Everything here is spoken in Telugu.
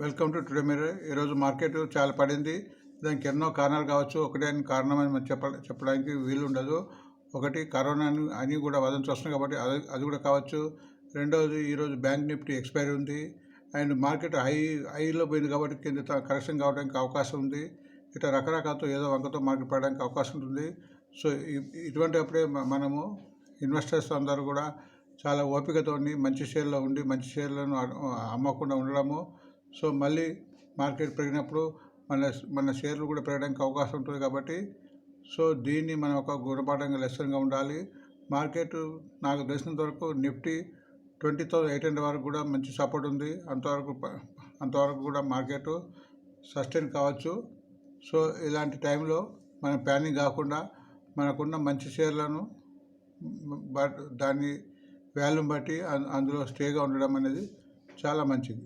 వెల్కమ్ టు టుడే మీరు ఈరోజు మార్కెట్ చాలా పడింది. దానికి ఎన్నో కారణాలు కావచ్చు. ఒకటే అని కారణం అని చెప్ప చెప్పడానికి వీలు ఉండదు. ఒకటి కరోనా అని కూడా వదంతి వస్తుంది కాబట్టి అది అది కూడా కావచ్చు. రెండవది ఈరోజు బ్యాంక్ నిఫ్టీ ఎక్స్పైరీ ఉంది. అండ్ మార్కెట్ హై హైలో పోయింది కాబట్టి కింద కరెక్షన్ కావడానికి అవకాశం ఉంది. ఇట్లా రకరకాలతో ఏదో వంకతో మార్కెట్ పడడానికి అవకాశం ఉంటుంది. సో ఇటువంటి అప్పుడే మనము ఇన్వెస్టర్స్ అందరూ కూడా చాలా ఓపికతో మంచి షేర్లో ఉండి మంచి షేర్లను అమ్మకుండా ఉండడము సో మళ్ళీ మార్కెట్ పెరిగినప్పుడు మన మన షేర్లు కూడా పెరగడానికి అవకాశం ఉంటుంది కాబట్టి సో దీన్ని మనం ఒక గుణపాఠంగా లెసన్గా ఉండాలి. మార్కెట్ నాకు తెలిసినంత వరకు Nifty twenty thousand eight hundred వరకు కూడా మంచి సపోర్ట్ ఉంది. అంతవరకు అంతవరకు కూడా మార్కెట్ సస్టైన్ కావచ్చు. సో ఇలాంటి టైంలో మనం ప్యానింగ్ కాకుండా మనకున్న మంచి షేర్లను బట్ దాన్ని వాల్యూమ్ బట్టి అందులో స్టేగా ఉండడం అనేది చాలా మంచిది.